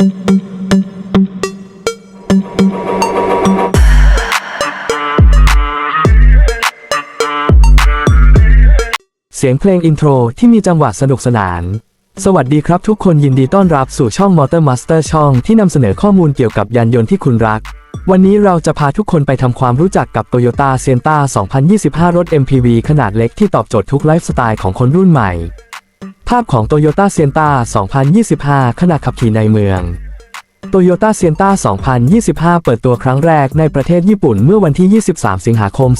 เสียงเพลงอินโทรที่มีจังหวะสนุกสนาน สวัสดีครับทุกคนยินดีต้อนรับสู่ช่อง Motor Master ช่องที่นำเสนอข้อมูลเกี่ยวกับยานยนต์ที่คุณรัก วันนี้เราจะพาทุกคนไปทำความรู้จักกับ Toyota Sienna 2025 รถ MPV ขนาดเล็กที่ตอบโจทย์ทุกไลฟ์สไตล์ของคนรุ่นใหม่ ภาพของ Toyota Sienna 2025 ขณะขับขี่ในเมือง Toyota Sienna 2025 เปิดตัวครั้งแรกในประเทศญี่ปุ่นเมื่อวันที่ 23 สิงหาคม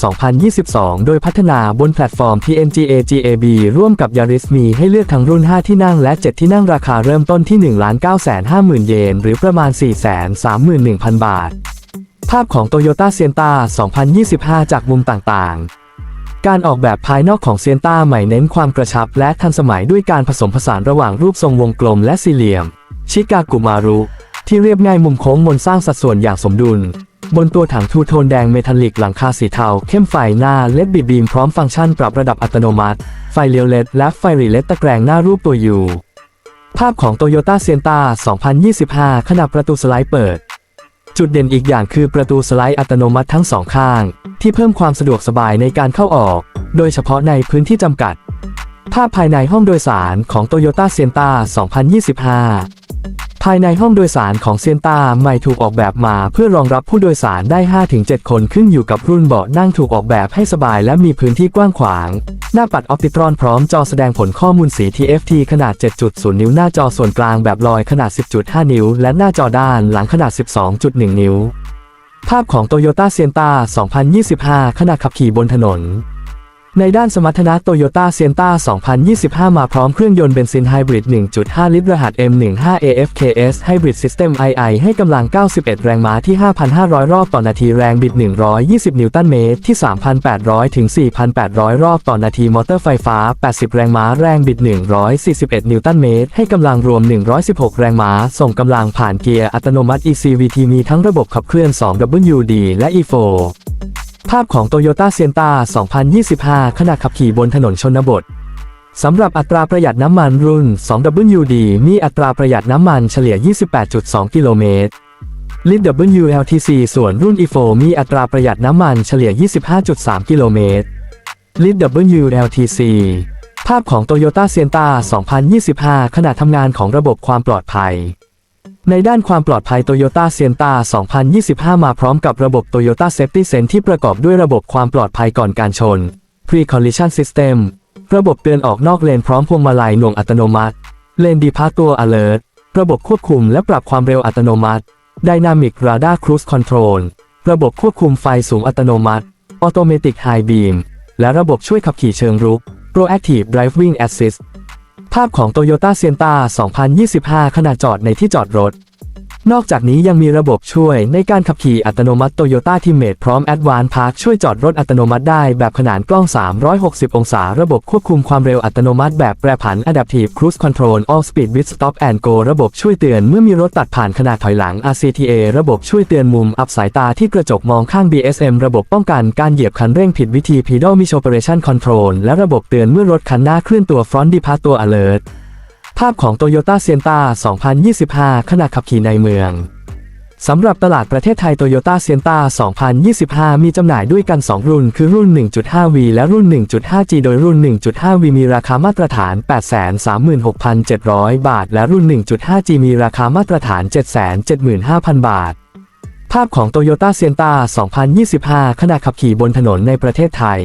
2022 โดยพัฒนาบนแพลตฟอร์ม TNGA GAB ร่วมกับ Yaris มีให้เลือกทั้งรุ่น 5 ที่นั่งและ 7 ที่นั่งราคาเริ่มต้นที่ 1,950,000 เยน หรือประมาณ 431,000 บาท ภาพของ Toyota Sienna 2025 จากมุมต่างๆ การออกแบบภายนอกของเซียนต้าใหม่เน้นความกระชับและทันสมัยด้วยการผสมผสานระหว่างรูปทรงวงกลมและสี่เหลี่ยม ชิกากุมารุ ที่เรียบง่ายมุมโค้งมนสร้างสัดส่วนอย่างสมดุล บนตัวถังทูโทนแดงเมทัลลิกหลังคาสีเทา เข้มไฟหน้าเลดบีบีมพร้อมฟังก์ชันปรับระดับอัตโนมัติ ไฟเลี้ยวเลดและไฟรีเลดตะแกรงหน้ารูปตัวยูภาพของ Toyota Sienna 2025ขณะประตูสไลด์เปิด จุดเด่นอีกอย่างคือประตูสไลด์อัตโนมัติทั้งสองข้าง ที่เพิ่มความสะดวกสบายในการเข้าออก โดยเฉพาะในพื้นที่จำกัด ภาพภายในห้องโดยสารของ Toyota Sienna 2025 ภายในห้องโดยสารของเซียนตาใหม่ถูกออกแบบมาเพื่อรองรับผู้โดยสารได้ 5-7 คนขึ้นอยู่กับรุ่นเบาะนั่งถูกออกแบบให้สบายและมีพื้นที่กว้างขวาง หน้าปัดออปติตรอนพร้อมจอแสดงผลข้อมูลสี TFT ขนาด 7.0 นิ้วหน้าจอส่วนกลางแบบลอยขนาด 10.5 นิ้ว และหน้าจอด้านหลังขนาด 12.1 นิ้ว ภาพของ Toyota Sienna 2025 ขณะขับขี่บนถนน ในด้านสมรรถนะ Toyota Sienna 2025 มาพร้อมเครื่องยนต์เบนซินไฮบริด 1.5 ลิตรรหัส M15 AFKS Hybrid System II ให้กำลัง 91 แรงม้าที่ 5,500 รอบต่อนาทีแรงบิด 120 นิวตันเมตรที่ 3,800 ถึง 4,800 รอบต่อนาทีมอเตอร์ไฟฟ้า 80 แรงม้าแรงบิด 141 นิวตันเมตร ให้กำลังรวม 116 แรงม้า ส่งกำลังผ่านเกียร์อัตโนมัติ ECVT มีทั้งระบบขับเคลื่อน 2WD และ E4 ภาพของ Toyota Sienna 2025 ขณะขับขี่บนถนนชนบท สำหรับอัตราประหยัดน้ำมันรุ่น 2WD มีอัตราประหยัดน้ำมันเฉลี่ย 28.2 กิโลเมตร ลิตร WLTC ส่วนรุ่น E4 มีอัตราประหยัดน้ำมันเฉลี่ย 25.3 กิโลเมตร ลิตร WLTC ภาพของ Toyota Sienna 2025 ขณะทำงานของระบบความปลอดภัย ในด้านความปลอดภัย Toyota Sienna 2025 มาพร้อมกับระบบ Toyota Safety Sense ที่ประกอบด้วยระบบความปลอดภัยก่อนการชน Pre-Collision System ระบบเตือนออกนอกเลนพร้อมพวงมาลัยหน่วงอัตโนมัติ Lane Departure Alert ระบบควบคุมและปรับความเร็วอัตโนมัติ Dynamic Radar Cruise Control ระบบควบคุมไฟสูงอัตโนมัติ Automatic High Beam และระบบช่วยขับขี่เชิงรุก Proactive Driving Assist ภาพของ Toyota Sienta 2025 ขณะจอดในที่จอดรถ นอกจากนี้ยังมีระบบช่วยในการขับขี่อัตโนมัติ Toyota Teammate พร้อม Advanced Park ช่วยจอดรถอัตโนมัติได้แบบขนานกล้อง 360 องศา ระบบควบคุมความเร็วอัตโนมัติแบบแปรผัน Adaptive Cruise Control All Speed with Stop and Go ระบบช่วยเตือนเมื่อมีรถตัดผ่านขนาดถอยหลัง RCTA ระบบช่วยเตือนมุมอับสายตาที่กระจกมองข้าง BSM ระบบป้องกันการเหยียบคันเร่งผิดวิธี Pedal Miss Operation Control และระบบเตือนเมื่อรถคันหน้าเคลื่อนตัว Front Departure Alert ภาพของ Toyota Sienna 2025 ขณะขับขี่ในเมือง สำหรับตลาดประเทศไทย Toyota Sienna 2025 มีจำหน่ายด้วยกัน 2 รุ่น คือรุ่น 1.5V และรุ่น 1.5G โดยรุ่น 1.5V มีราคามาตรฐาน 836,700 บาท และรุ่น 1.5G มีราคามาตรฐาน 775,000 บาท ภาพของ Toyota Sienna 2025 ขณะขับขี่บนถนนในประเทศไทย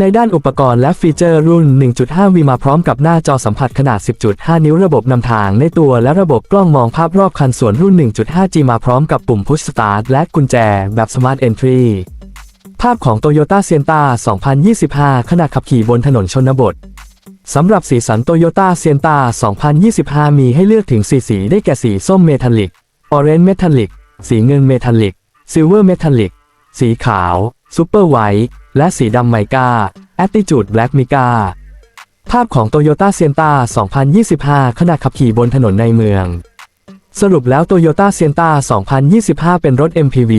ในด้านอุปกรณ์และฟีเจอร์รุ่น 1.5V มาพร้อมกับหน้าจอสัมผัสขนาด 10.5 นิ้วระบบนำทางในตัวและระบบกล้องมองภาพรอบคันส่วนรุ่น 1.5G มาพร้อมกับปุ่ม Push Start และกุญแจแบบ Smart Entry ภาพของ Toyota Sienna 2025 ขณะขับขี่บนถนนชนบทสำหรับสีสัน Toyota Sienna 2025 มีให้เลือกถึงสีสีได้แก่สีส้มเมทัลลิก Orange Metallic สีเงินเมทัลลิก Silver Metallic สีขาวซูเปอร์ไวท์และสีดำไมกาแอตติจูดแบล็ก Mica ภาพของโตโ Toyota Sienta 2025 ขณะขับขี่บนถนนในเมือง สรุปแล้วโตโ Toyota Sienta 2025 เป็นรถ MPV